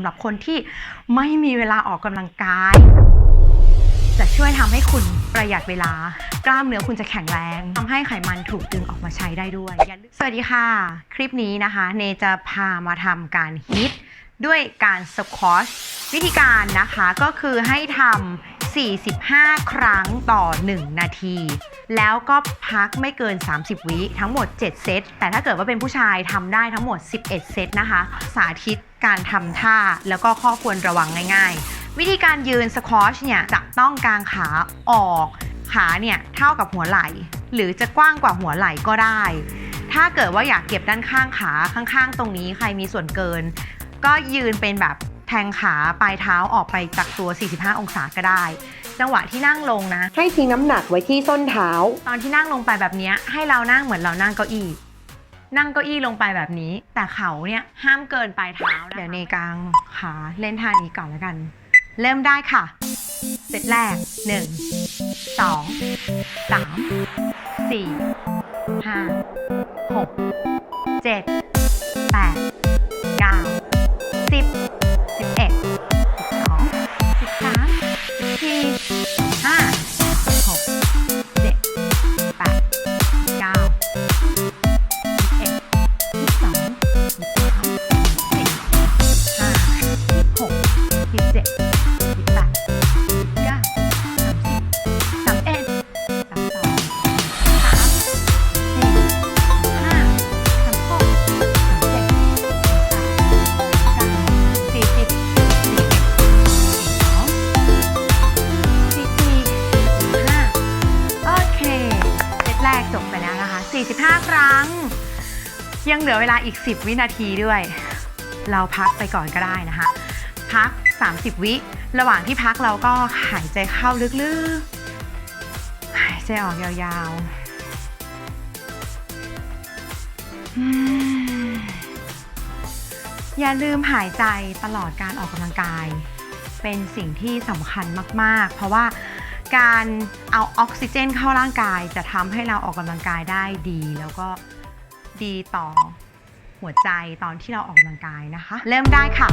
ำหรับคนที่ไม่มีเวลาออกกำลังกาย จะช่วยทำให้คุณประหยัดเวลา กล้ามเนื้อคุณจะแข็งแรงทำให้ไขมันถูกดึงออกมาใช้ได้ด้วยย่าลืมสวัสดีค่ะ คลิปนี้นะคะ เนจะพามาทำการฮิต ด้วยการสควอชวิธีการนะคะก็คือให้ทำ 45 ครั้งต่อ 1 นาที แล้วก็พักไม่เกิน 30 วิทั้งหมด 7 เซต แต่ถ้าเกิดว่าเป็นผู้ชายทำได้ทั้งหมด 11 เซตนะคะ สาธิตการทำท่าแล้วก็ข้อควรระวังง่ายๆ วิธีการยืนสควอชเนี่ยจะต้องกางขาออก ขาเนี่ยเท่ากับหัวไหล่ หรือจะกว้างกว่าหัวไหล่ก็ได้ถ้าเกิดว่าอยากเก็บด้านข้างขาข้างๆ ตรงนี้ใครมีส่วนเกิน ก็ยืนเป็นแบบแทงขาปลายเท้าออกไปจากตัว 45 องศาก็ได้ จังหวะที่นั่งลงนะ ให้ทิ้งน้ำหนักไว้ที่ส้นเท้า ตอนที่นั่งลงไปแบบเนี้ยให้เรานั่งเหมือนเรานั่งเก้าอี้ นั่งเก้าอี้ลงไปแบบนี้ แต่เขาเนี่ยห้ามเกินปลายเท้านะเดี๋ยวในกลางขาเล่นท่านี้ก่อนแล้วกัน เริ่มได้ค่ะเซตแรก 1 2 3 4 5 6 7 8 9 10 45 ครั้ง ยังเหลือเวลาอีก 10 วินาทีด้วย เราพักไปก่อนก็ได้นะคะ พัก 30 วิ ระหว่างที่พักเราก็หายใจเข้าลึกๆ หายใจออกยาวๆอืมอย่าลืมหายใจตลอดการออกกำลังกาย เป็นสิ่งที่สำคัญมากๆ เพราะว่า การเอาออกซิเจนเข้าร่างกาย จะทำให้เราออกกำลังกายได้ดี แล้วก็ดีต่อหัวใจตอนที่เราออกกำลังกายนะคะ เริ่มได้ค่ะ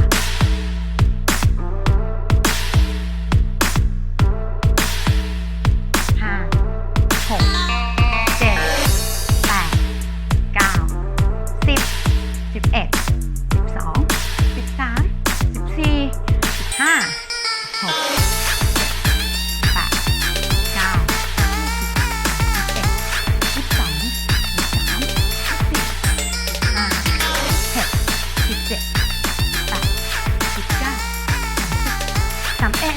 ามสิบ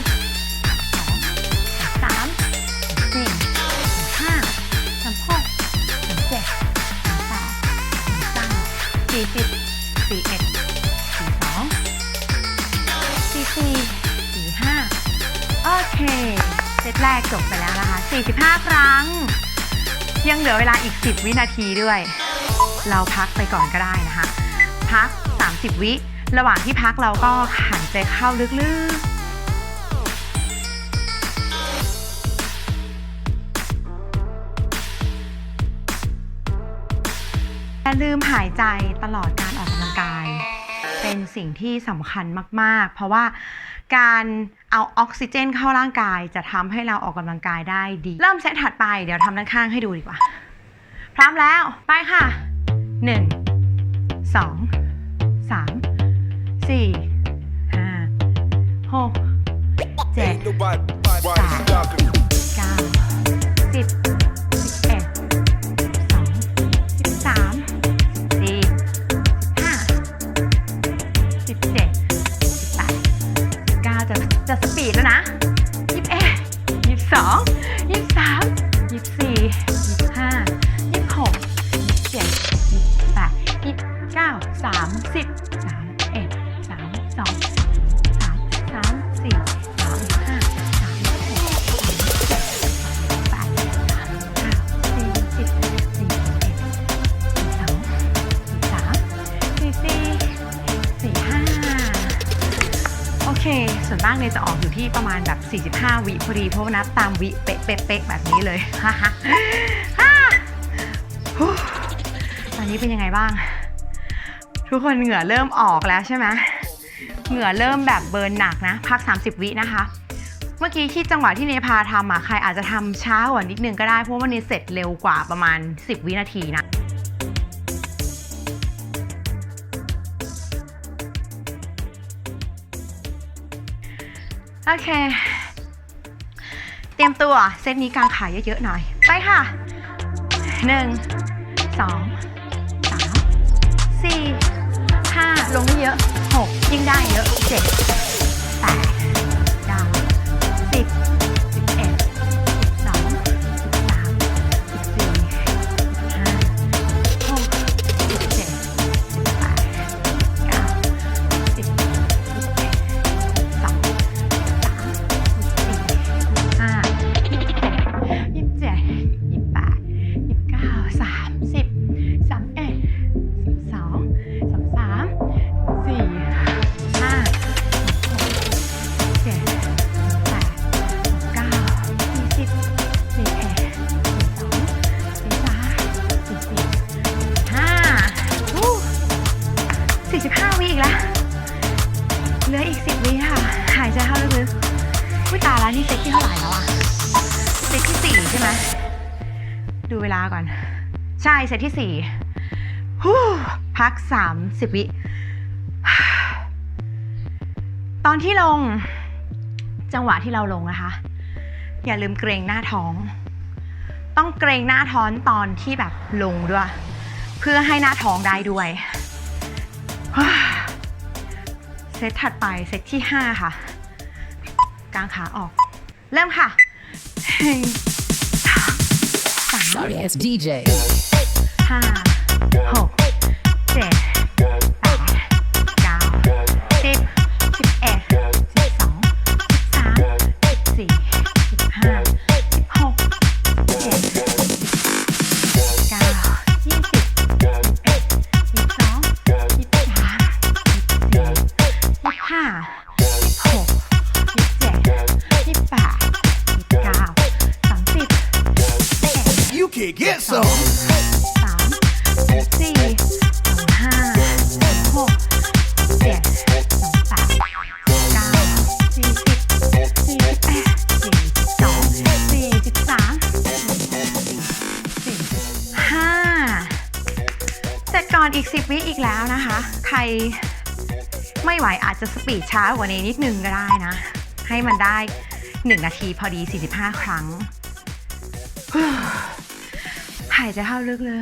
สามเอ็ดสองสามสี่ห้าสามหกสามเจ็ดสามแปดสามเก้าสี่สิบสี่เอ็ดสี่สองสี่สี่สี่ห้าโอเคเซตแรกจบไปแล้วนะคะ 45 ครั้ง ยังเหลือเวลาอีก 10 วินาทีด้วย เราพักไปก่อนก็ได้นะคะ พัก 30 วิ ระหว่างที่พักเราก็หายใจเข้าลึกๆ แต่ลืมหายใจตลอดการออกกำลังกาย เป็นสิ่งที่สำคัญมาก ๆ เพราะว่าการเอาออกซิเจนเข้าร่างกายจะทำให้เราออกกำลังกายได้ดี เริ่มเซตถัดไปเดี๋ยวทำด้านข้างให้ดูดีกว่า พร้อมแล้วไปค่ะ 1 2 3 4 5 6 7 8 ประมาณแบบ 45 วิพอดี เพราะว่านับตามวิเป๊ะเป๊ะแบบนี้เลยฮ่าฮ่าตอนนี้เป็นยังไงบ้าง ทุกคนเหงื่อเริ่มออกแล้วใช่ไหมเหงื่อเริ่มแบบเบิร์นหนักนะ พัก 30 วินะคะ เมื่อกี้ที่จังหวะที่เนพาทำอะใครอาจจะทำช้ากว่านิดนึงก็ได้เพราะว่าเนเสร็จเร็วกว่าประมาณ 10 วินาทีนะ โอเค เตรียมตัวเซตนี้กางขาเยอะๆหน่อย ไปค่ะ หนึ่ง สอง สาม สี่ ห้า ลงเยอะหกยิ่งได้เยอะเจ็ดแปดเก้าสิบสิบ ก่อน ใช่เซตที่สี่พักสามสิบวิ ตอนที่ลง จังหวะที่เราลงนะคะ อย่าลืมเกรงหน้าท้อง ต้องเกรงหน้าท้องตอนที่แบบลงด้วย เพื่อให้หน้าท้องได้ด้วยเซตถัดไปเซตที่ 5 ค่ะ กางขาออก เริ่มค่ะ Sorry, it's DJ. ห้าห อนอีกสิบวิอีกแล้วนะคะ ใครไม่ไหวอาจจะสปีดช้ากว่านี้นิดนึงก็ได้นะ ให้มันได้ 1 นาทีพอดี 45 ครั้ง หายใจเข้าลึกเลย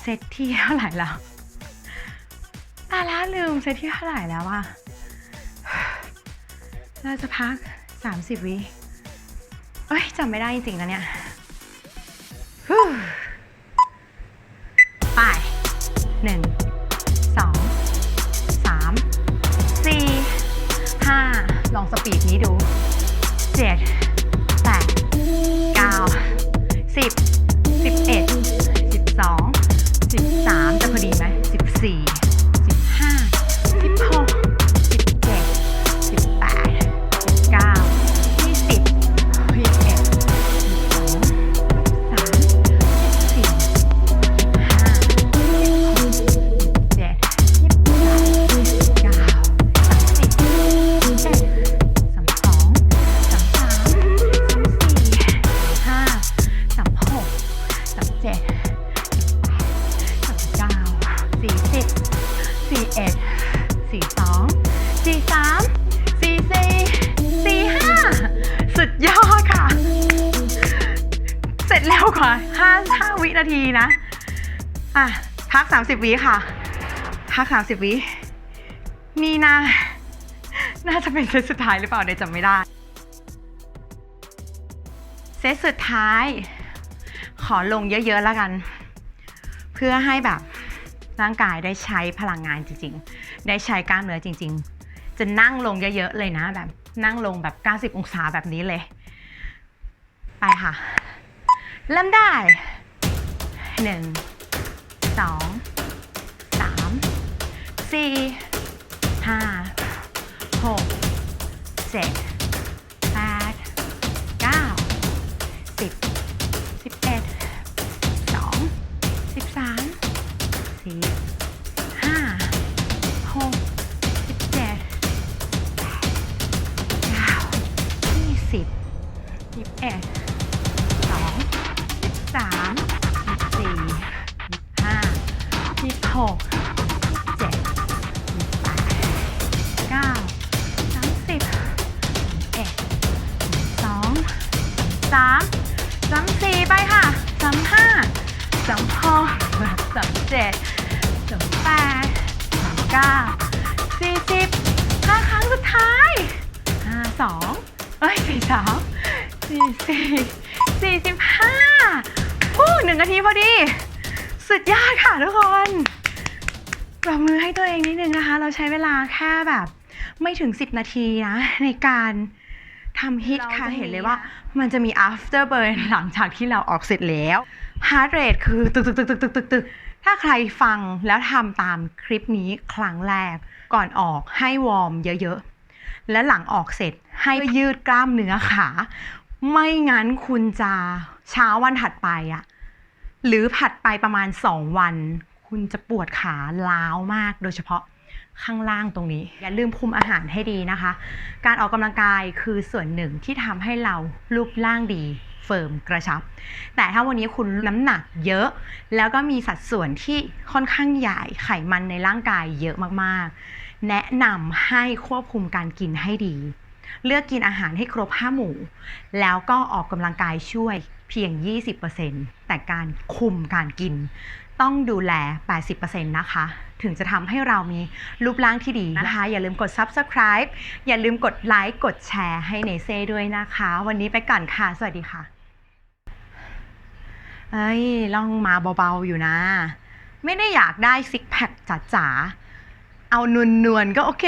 เซตที่เท่าไหร่แล้วตาล้วลืมเซตที่เท่าไหร่แล้วอะเราจะพัก 30 วิ อ้ยจำไม่ได้จริงๆนะเนี่ยฮู้ไปหนึ่งสองสามสี่ห้าลองสปีดนี้ดู สามสี่สี่สี่ห้าสุดยอดค่ะ เสร็จแล้วกว่าห้าห้าวินาทีนะ อะ พัก30วิค่ะ พัก30วินี่นะ น่าจะเป็นเซตสุดท้ายหรือเปล่าเดี๋ยวจำไม่ได้ เซตสุดท้าย ขอลงเยอะๆแล้วกัน เพื่อให้แบบร่างกายได้ใช้พลังงานจริงๆ ได้ใช้กล้ามเนื้อจริง ๆ จะนั่งลงเยอะๆเลยนะแบบนั่งลงแบบ 90 องศาแบบนี้เลย ไปค่ะ เริ่มได้ 1 2 3 4 5 6 7 หกเจ็ดแปดเก้าสามสิบเอ็ดสองสามสามสี่ไปค่ะสามห้าสามหกสามเจ็ดสามแปดสามเก้าสี่สิบห้าครั้งสุดท้ายห้าสองเอ้ยสี่สามสี่สี่สี่สิบห้าฮู้หนึ่งนาทีพอดี สุดยอดค่ะทุกคน ปรบมือให้ตัวเองนิดนึงนะคะ เราใช้เวลาแค่แบบ ไม่ถึง 10 นาทีนะ ในการทำฮิตค่ะ เห็นเลยว่ามันจะมี after burn หลังจากที่เราออกเสร็จแล้ว heart rate คือตึกตึกตึกตึกตึกตึกตึกถ้าใครฟังแล้วทำตามคลิปนี้ครั้งแรก ก่อนออกให้วอร์มเยอะๆ และหลังออกเสร็จให้ยืดกล้ามเนื้อขา ไม่งั้นคุณจะเช้าวันถัดไปอะหรือผัดไปประมาณ 2 วัน คุณจะปวดขาล้าวมากโดยเฉพาะข้างล่างตรงนี้ อย่าลืมคุมอาหารให้ดีนะคะ การออกกำลังกายคือส่วนหนึ่งที่ทำให้เรารูปร่างดีเฟิร์มกระชับ แต่ถ้าวันนี้คุณน้ำหนักเยอะ แล้วก็มีสัดส่วนที่ค่อนข้างใหญ่ไขมันในร่างกายเยอะมากๆ แนะนำให้ควบคุมการกินให้ดี เลือกกินอาหารให้ครบ5หมู่ แล้วก็ออกกำลังกายช่วย เพียง 20%แต่การคุมการกิน ต้องดูแล 80%นะคะ ถึงจะทำให้เรามีรูปร่างที่ดีนะคะ อย่าลืมกด subscribe อย่าลืมกดไลค์กดแชร์ให้เนเซ่ด้วยนะคะ วันนี้ไปก่อนค่ะ สวัสดีค่ะเอ้ยล่องมาเบาๆอยู่นะ ไม่ได้อยากได้ซิกแพคจ๋าๆเอานวลๆก็โอเค